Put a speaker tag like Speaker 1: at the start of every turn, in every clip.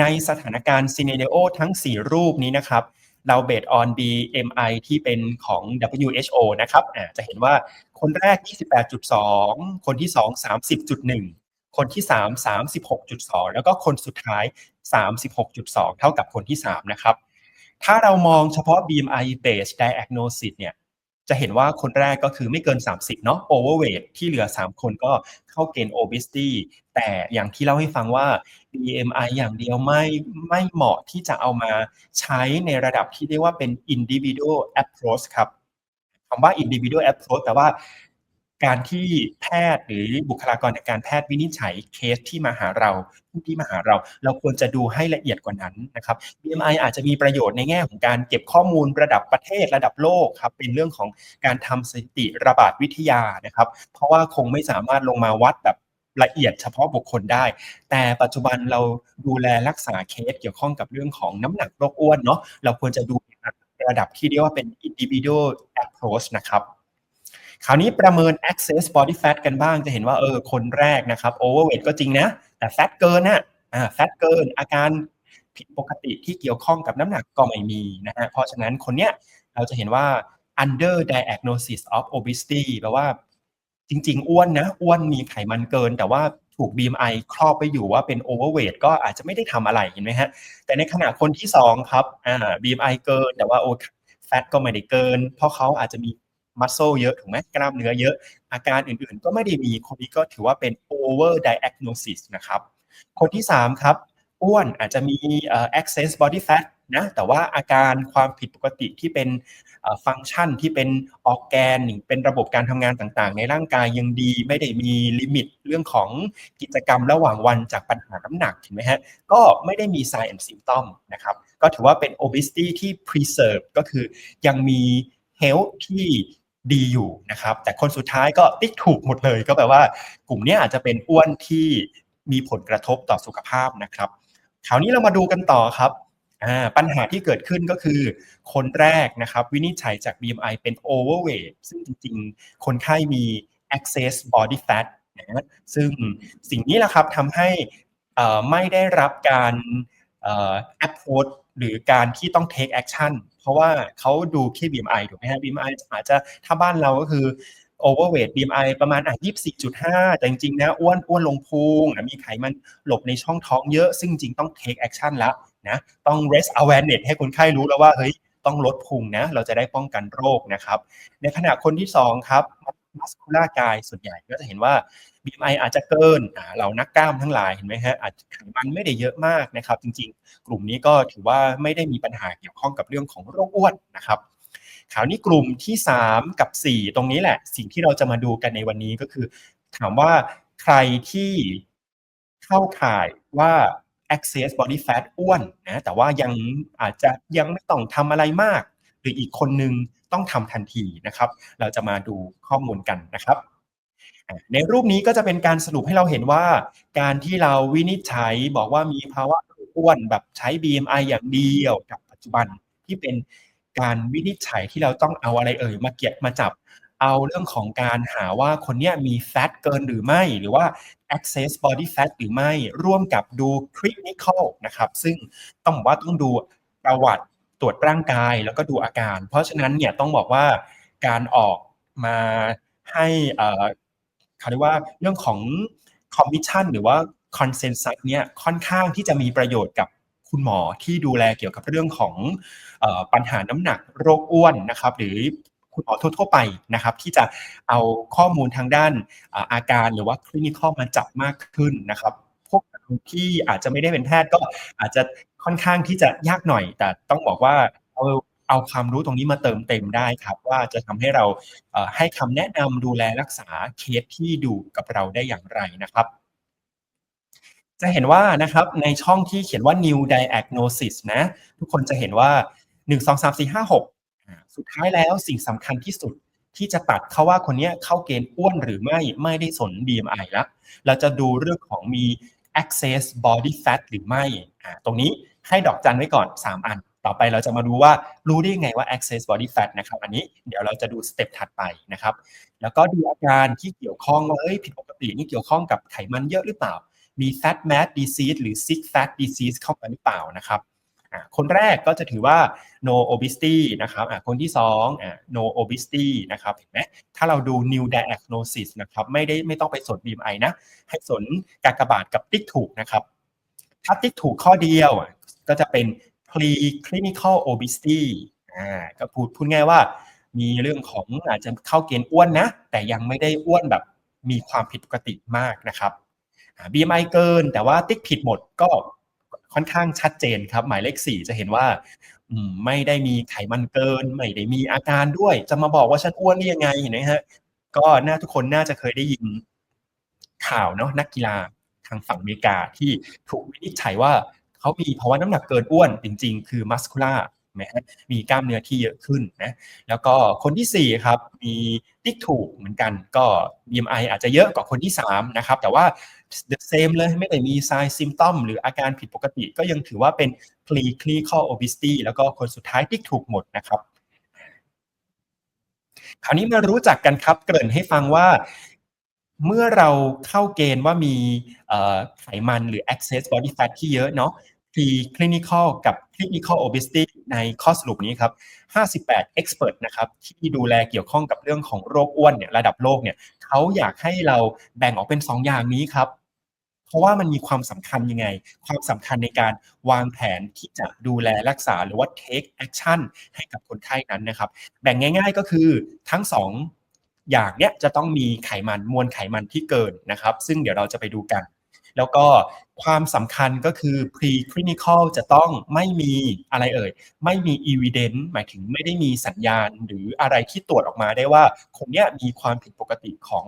Speaker 1: ในสถานการณ์ซีเนเรโอทั้ง 4 รูปนี้นะครับเราเบสออน BMI ที่เป็นของ WHO นะครับจะเห็นว่าคนแรก 28.2 คนที่ 2 30.1 คนที่ 3 36.2 แล้วก็คนสุดท้าย 36.2 เท่ากับคนที่ 3 นะครับ ถ้าเรามองเฉพาะ BMI based diagnosis เนี่ย จะเห็นว่าคนแรกก็คือไม่เกิน 30 เนาะ overweight ที่เหลือ 3 คนก็เข้าเกณฑ์ obesity แต่อย่างที่เล่าให้ฟังว่า BMI อย่างเดียวไม่ไม่เหมาะที่จะเอามาใช้ในระดับที่เรียกว่าเป็น individual approach ครับคำว่า individual approach แต่ว่า การที่แพทย์หรือบุคลากรในการแพทย์วินิจฉัยเคสที่มาหาเราผู้ที่มาหาเรา เราควรจะดูให้ละเอียดกว่านั้นนะครับ BMI อาจจะมีประโยชน์ในแง่ของการเก็บข้อมูลระดับประเทศระดับโลกครับเป็นเรื่องของการทำสถิติระบาดวิทยานะครับ เพราะว่าคงไม่สามารถลงมาวัดแบบละเอียดเฉพาะบุคคลได้ แต่ปัจจุบันเราดูแลรักษาเคสเกี่ยวข้องกับเรื่องของน้ำหนักโรคอ้วนเนาะเราควรจะดูระดับที่เรียกว่าเป็น individual approach นะครับ คราวนี้ประเมิน access body fat กันบ้างจะเห็นว่าเออคนแรกนะครับ overweight ก็จริงนะ แต่ fat เกินนะอ่า fat เกินอาการผิดปกติที่เกี่ยวข้องกับน้ำหนักก็ไม่มีนะฮะเพราะฉะนั้นคนเนี้ยเราจะเห็นว่า under diagnosis of obesity แปลว่าจริง ๆ อ้วนนะ อ้วนมีไขมันเกิน แต่ว่าถูก BMI ครอบไปอยู่ว่าเป็น overweight ก็อาจจะไม่ได้ทำอะไรเห็นไหมฮะ แต่ในขณะคนที่2ครับอ่า BMI เกิน แต่ว่าโอ้ fat ก็ไม่ได้เกิน เพราะเขาอาจจะมี มัสโซเยอะถูกไหมกล้ามเนื้อเยอะ อาการอื่นๆ ก็ไม่ได้มีคนนี้ก็ถือว่าเป็น over diagnosis นะครับ คนที่ 3 ครับ อ้วนอาจจะมี excess body fat นะแต่ว่าอาการความผิดปกติที่เป็นฟังก์ชันที่เป็นออแกนเป็นระบบการทำงานต่างๆ ในร่างกายยังดีไม่ได้มีลิมิตเรื่องของกิจกรรมระหว่างวันจากปัญหาน้ำหนักเห็นไหมฮะก็ไม่ได้มี sign and symptom นะครับก็ถือว่าเป็น obesity ที่ preserve ก็คือยังมี health ที่ ดีอยู่นะครับ แต่คนสุดท้ายก็ติ๊กถูกหมดเลย ก็แปลว่า กลุ่มนี้อาจจะเป็นอ้วนที่มีผลกระทบต่อสุขภาพนะครับคราวนี้เรามาดูกันต่อครับปัญหาที่เกิดขึ้นก็คือ คนแรกนะครับวินิจฉัยจาก BMI เป็น overweight ซึ่งจริงๆ คนไข้มี excess body fat นะซึ่งสิ่งนี้แหละครับทำให้ไม่ได้รับการ approach หรือการที่ต้อง take action เพราะว่าเขาดูที่ BMI ถูกไหมฮะ BMI อาจจะถ้าบ้านเราก็คือ overweight BMI ประมาณอะ24.5 แต่จริงๆนะอ้วนอ้วนลงพุงมีไขมันหลบในช่องท้องเยอะ ซึ่งจริงต้อง take action แล้วนะต้อง raise awareness ให้คนไข้รู้แล้วว่าเฮ้ยต้องลดพุงนะ เราจะได้ป้องกันโรคนะครับ ในขณะคนที่ 2 ครับ มัสคูล่ากายส่วนใหญ่ก็จะเห็นว่า BMI อาจจะเกินเรานักกล้ามทั้งหลายเห็นไหมฮะอาจไขมันไม่ได้เยอะมากนะครับ จริงๆ กลุ่มนี้ก็ถือว่าไม่ได้มีปัญหาเกี่ยวข้องกับเรื่องของโรคอ้วนนะครับข่าวนี้กลุ่มที่ 3 กับ 4 ตรงนี้แหละ สิ่งที่เราจะมาดูกันในวันนี้ก็คือ ถามว่าใครที่เข้าข่ายว่า access body fat อ้วนนะแต่ว่ายังอาจจะยังไม่ต้องทำอะไรมาก หรืออีกคนนึงต้องทำทันทีนะครับ เราจะมาดูข้อมูลกันนะครับ ในรูปนี้ก็จะเป็นการสรุปให้เราเห็นว่า การที่เราวินิจฉัยบอกว่ามีภาวะอ้วนแบบใช้ BMI อย่างเดียวกับปัจจุบันที่เป็นการวินิจฉัยที่เราต้องเอาอะไรเอ่ยมาเก็บมาจับ เอาเรื่องของการหาว่าคนนี้มีแฟตเกินหรือไม่ หรือว่า access body fat หรือไม่ ร่วมกับดู clinical นะครับ ซึ่งต้องบอกว่าต้องดูประวัติ ตรวจร่างกายแล้วก็ดูอาการ เพราะฉะนั้นเนี่ยต้องบอกว่าการออกมาให้เขาเรียกว่าเรื่องของคอมมิชชั่นหรือว่าคอนเซนแซสเนี่ยค่อนข้างที่จะมีประโยชน์กับคุณหมอที่ดูแลเกี่ยวกับเรื่องของปัญหาน้ำหนักโรคอ้วนนะครับหรือคุณหมอทั่วๆไปนะครับ ที่จะเอาข้อมูลทางด้านอาการหรือว่าคลินิคอลมาจับมากขึ้นนะครับ พวกที่อาจจะไม่ได้เป็นแพทย์ก็อาจจะ ค่อนข้างที่จะยากหน่อย แต่ต้องบอกว่าเอาเอาความรู้ตรงนี้มาเติมเต็มได้ครับ ว่าจะทำให้เราให้คำแนะนำดูแลรักษาเคสที่ดูกับเราได้อย่างไรนะครับ จะเห็นว่านะครับในช่องที่เขียนว่า new diagnosis นะ ทุกคนจะเห็นว่า 1 2 3 4 5 6 สุดท้ายแล้วสิ่งสำคัญที่สุดที่จะตัดเขาว่าคนนี้เข้าเกณฑ์อ้วนหรือไม่ไม่ได้สน BMI แล้วเราจะดูเรื่องของมี access body fat หรือไม่ ตรงนี้ ให้ดอกจันไว้ก่อน 3 อัน ต่อไปเราจะมาดูว่ารู้ได้ไงว่า access body fat นะครับ อันนี้เดี๋ยวเราจะดูสเต็ปถัดไปนะครับ แล้วก็ดูอาการที่เกี่ยวข้องว่าเอ้ยผิดปกตินี่เกี่ยวข้องกับไขมันเยอะหรือเปล่า มี fat mass disease หรือ sick fat disease เข้ามาหรือเปล่านะครับคนแรกก็จะถือว่า no obesity นะครับคนที่2 no obesity นะครับเห็นไหมถ้าเราดู new diagnosis นะครับไม่ได้ไม่ต้องไปสน BMI นะ ให้สนกากบาทกับติ๊กถูกนะครับ ถ้าติ๊กถูกข้อเดียวก็จะเป็น pre-clinical obesity อ่าก็พูดพูดง่ายว่า มีเรื่องของอาจจะเข้าเกณฑ์อ้วนนะ แต่ยังไม่ได้อ้วนแบบมีความผิดปกติมากนะครับ BMI เกิน แต่ว่าติ๊กผิดหมดก็ค่อนข้างชัดเจนครับ หมายเลขสี่จะเห็นว่าไม่ได้มีไขมันเกิน ไม่ได้มีอาการด้วย จะมาบอกว่าฉันอ้วนนี่ยังไงเห็นไหมฮะก็น่าทุกคนน่าจะเคยได้ยินข่าวเนาะนักกีฬาางฝั่งอเมริกาที่ถูกวินิจฉัยว่าเขามีภาวะน้ำหนักเกินอ้วนจริง ๆ คือมัสคูล่ามีกล้ามเนื้อที่เยอะขึ้นนะแล้วก็คนที่4ครับมีติ๊กถูกเหมือนกันก็ BMI อาจจะเยอะกว่าคนที่3นะครับแต่ว่า the same เลยไม่ได้มี sign symptom หรืออาการผิดปกติก็ยังถือว่าเป็น pre-clinical obesity แล้วก็คนสุดท้ายติ๊กถูกหมดนะครับ คราวนี้มารู้จักกันครับ เกริ่นให้ฟังว่า เมื่อเราเข้าเกณฑ์ว่ามีไขมันหรือ excess body fat ที่เยอะเนาะ pre-clinical กับ clinical obesity ในข้อสรุปนี้ครับ 58 expert นะครับ ที่ดูแลเกี่ยวข้องกับเรื่องของโรคอ้วนเนี่ยระดับโลกเนี่ยเขาอยากให้เราแบ่งออกเป็น 2 อย่างนี้ครับ เพราะว่ามันมีความสำคัญยังไง ความสำคัญในการวางแผนที่จะดูแลรักษาหรือว่า take action ให้กับคนไข้นั้นนะครับ แบ่งง่าย ๆ ก็คือทั้ง 2 อย่างเนี้ยจะต้องมีไขมันมวลไขมันที่เกินนะครับ ซึ่งเดี๋ยวเราจะไปดูกัน แล้วก็ความสำคัญก็คือ pre-clinical จะต้องไม่มีอะไรเอ่ย ไม่มี evidence หมายถึงไม่ได้มีสัญญาณ หรืออะไรที่ตรวจออกมาได้ว่าคนเนี้ยมีความผิดปกติของ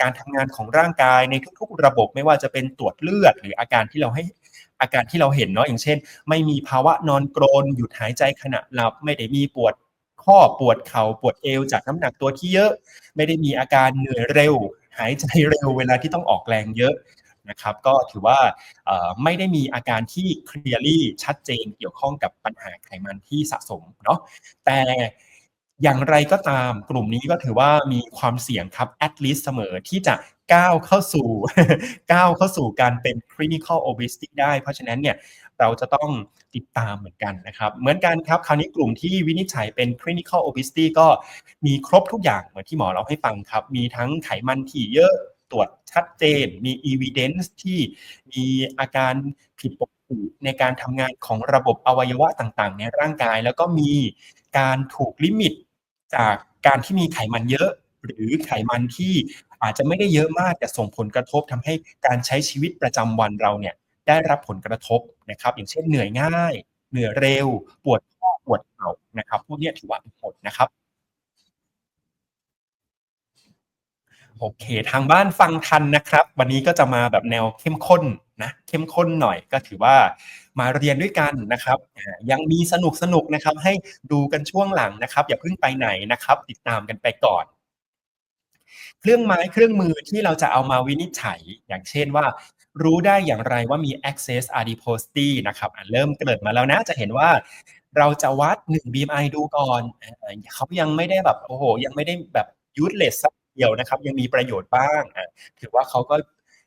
Speaker 1: การทำงานของร่างกายในทุกๆ ระบบไม่ว่าจะเป็นตรวจเลือด หรืออาการที่เราให้อาการที่เราเห็นเนาะอย่างเช่น ไม่มีภาวะนอนกรนหยุดหายใจขณะหลับไม่ได้มีปวด ข้อปวดเขา่าปวดเอวจากน้ำหนักตัวที่เยอะ ไม่ได้มีอาการเหนื่อยเร็ว หายใจเร็วเวลาที่ต้องออกแรงเยอะนะครับก็ถือว่าไม่ได้มีอาการที่เคลียร์ลี่ชัดเจนเกี่ยวข้องกับปัญหาไขมันที่สะสมเนาะแต่ อย่างไรก็ตามกลุ่มนี้ก็ถือว่ามีความเสี่ยงครับ at least เสมอที่จะก้าวเข้าสู่ก้าวเข้าสู่การเป็น clinical obesity ได้ เพราะฉะนั้นเนี่ยเราจะต้องติดตามเหมือนกันนะครับ เหมือนกันครับ คราวนี้กลุ่มที่วินิจฉัยเป็น clinical obesity ก็มีครบทุกอย่างเหมือนที่หมอเราให้ฟังครับ มีทั้งไขมันที่เยอะตรวจชัดเจน มี evidence ที่มีอาการผิดปกติในการทำงานของระบบอวัยวะต่างๆ ในร่างกาย แล้วก็มีการถูกลิมิต จากการที่มีไขมันเยอะ หรือไขมันที่อาจจะไม่ได้เยอะมากแต่ส่งผลกระทบทำให้การใช้ชีวิตประจำวันเราเนี่ยได้รับผลกระทบนะครับ อย่างเช่นเหนื่อยง่าย เหนื่อยเร็ว ปวดข้อปวดเข่านะครับ พวกนี้ถือว่าเป็นผลนะครับโอเค ทางบ้านฟังทันนะครับ วันนี้ก็จะมาแบบแนวเข้มข้น นะเข้มข้นหน่อยก็ถือว่ามาเรียนด้วยกันนะครับ ยังมีสนุกสนุกนะครับ ให้ดูกันช่วงหลังนะครับ อย่าเพิ่งไปไหนนะครับ ติดตามกันไปก่อน เครื่องไม้เครื่องมือที่เราจะเอามาวินิจฉัย อย่างเช่นว่ารู้ได้อย่างไรว่ามี access adiposity นะครับเริ่มเกิดมาแล้วนะ จะเห็นว่าเราจะวัด 1 BMI ดูก่อน เขายังไม่ได้แบบโอ้โห ยังไม่ได้แบบ useless เดียวนะครับ ยังมีประโยชน์บ้าง ถือว่าเขาก็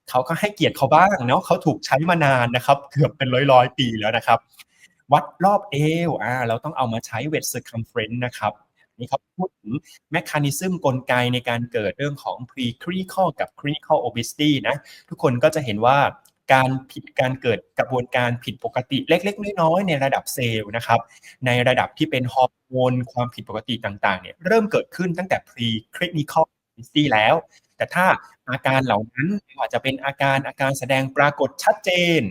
Speaker 1: เขาก็ให้เกียรติเขาบ้างเนาะเขาถูกใช้มานานนะครับ เกือบเป็นร้อยร้อยปีแล้วนะครับ วัดรอบเอวอ่าเราต้องเอามาใช้เวท circumference นะครับนี่เขาพูดถึงแมคานิซึมกลไกในการเกิดเรื่องของ pre-clinical กับ clinical obesity นะ ทุกคนก็จะเห็นว่าการผิดการเกิดกระบวนการผิดปกติเล็ก ๆ น้อยๆในระดับเซลล์นะครับ ในระดับที่เป็นฮอร์โมนความผิดปกติต่างๆเนี่ยเริ่มเกิดขึ้นตั้งแต่ pre-clinical ิสตี้แล้ว แต่ถ้าอาการเหล่านั้นอาจจะเป็นอาการอาการแสดงปรากฏชัดเจน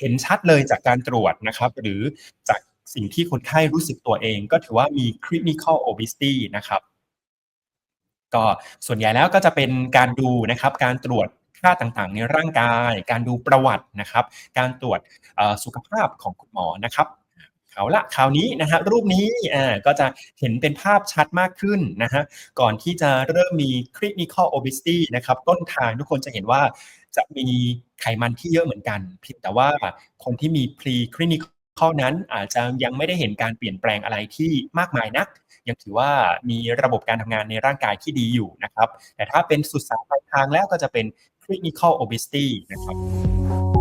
Speaker 1: เห็นชัดเลยจากการตรวจนะครับ หรือจากสิ่งที่คนไข้รู้สึกตัวเอง ก็ถือว่ามี clinical obesity นะครับ ก็ส่วนใหญ่แล้วก็จะเป็นการดูนะครับ การตรวจค่าต่างๆ ในร่างกาย การดูประวัตินะครับ การตรวจสุขภาพของคุณหมอนะครับ เอาละคราวนี้นะฮะรูปนี้อ่าก็จะเห็นเป็นภาพชัดมากขึ้นนะฮะก่อนที่จะเริ่มมี clinical obesity นะครับต้นทางทุกคนจะเห็นว่าจะมีไขมันที่เยอะเหมือนกันแต่ว่าคนที่มี pre clinical นั้นอาจจะยังไม่ได้เห็นการเปลี่ยนแปลงอะไรที่มากมายนัก ยังถือว่ามีระบบการทำงานในร่างกายที่ดีอยู่นะครับ แต่ถ้าเป็นสุดสายปลายทางแล้วก็จะเป็น clinical obesity นะครับ